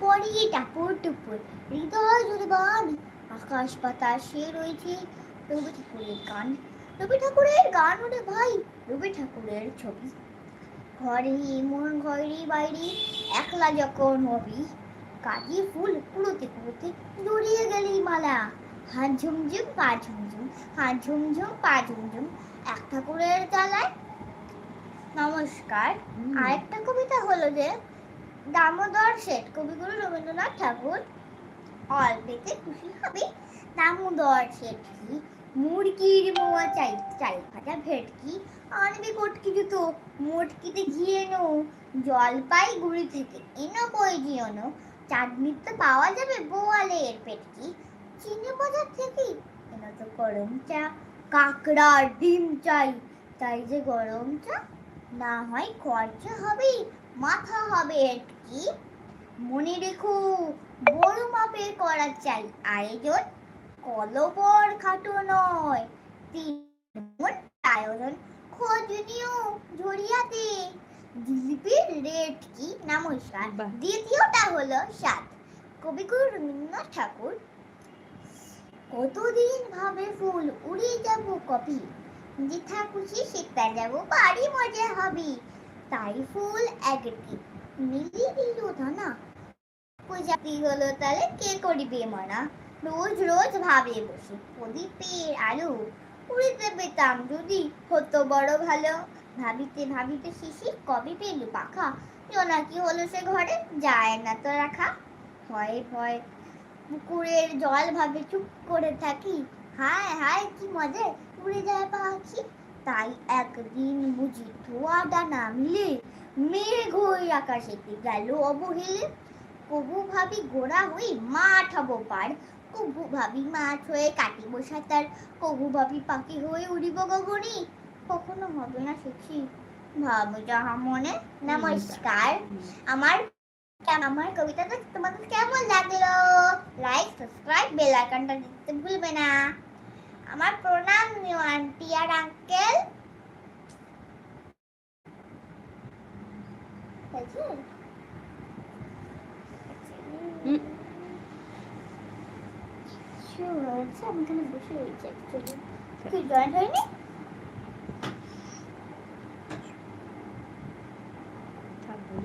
পড়ি টাপুর টুপুর হৃদয় জুড়ে বান আকাশ বাতাসে রয়েছে রবি ঠাকুরের গান। রবি ঠাকুরের গান ওরে ভাই রবি ঠাকুরের ছবি। ঘরে মন ঘরে বাইরে একলা যখন হবি কাজে ফুল কুড়োতে কুড়োতে জড়িয়ে গেলি মালা। হাত ঝুমঝুম পা ঝুমঝুম হাত ঝুমঝুম পা ঝুমঝুম এক ঠাকুরের জ্বালায়। নমস্কার। আরেকটা কবিতা হলো যে দামোদর শেঠ কবিগুরু রবীন্দ্রনাথ ঠাকুর। অল্পেতে খুশি হবে দামোদর শেঠ কি? মুরগির মোয়া চাই চাই ভাজা ভেটকি। আনবে কটকি জুতো, মোটকিতে ঘিয়ে নো। জলপাই গুড়ি থেকে এনো কই জিওনো চাটনির তো পাওয়া যাবে বোয়ালের পেটকি। চিনি বাজার থেকে এনো তো গরম চা? কাকড়ার ডিম চাই, তাই যে গরম চা। না হয় খরচা হবে মাথা হবে কি মনে রেখো বড় মাপের করা চাই। আয়োজন কলবর খাটো নয়। তিন আয়োজন খোঁজ নিও ঝরিয়াতে জিলিপির রেট কি? নমস্কার। দ্বিতীয়টা হলো সাত। কবিগুরু রবীন্দ্রনাথ ঠাকুর কতদিন ভাবে ফুল উড়ে যাব কপি? যেথা খুশি সেটা যাব বাড়ি মজা হবে। তাই ফুল একটি। মিলিয়ে দিল ধানা। প্রজাতি হলো তাহলে কে করিবে মানা? রোজ রোজ ভাবে বসে। প্রদীপের আলো উড়িতে পেতাম যদি হতো বড় ভালো। ভাবিতে ভাবিতে শিশির কবে পেল পাখা? জোনাকি হলো সে ঘরে? যায় না তো রাখা। ভয়ে ভয় পুকুরের জল ভাবে চুপ করে থাকি। হায় হায় কি মজা! উড়ে যায় পাখি। তাই একদিন বুঝি ধোয়া ডানা মিলে মেঘ হয়ে আকাশেতে গেল অবহেলে। কবু ভাবি গোড়া হই মাঠ হব পার। কবু ভাবি মাছ হয়ে কাটিব সাঁতার। কবু ভাবি পাখি হয়ে উড়িব গগনে। কখনো হবে না শিখি ভাবো যাহা মনে, নমস্কার। আমার আমার কবিতাটা তোমাদের কেমন লাগল? লাইক সাবস্ক্রাইব বেল আইকনটা দিতে ভুলবে না। আমার প্রণাম নিও আন্টি আর আঙ্কেল। হুম। আমি এখানে বসে রয়েছি জয়েন্ট হয়নি?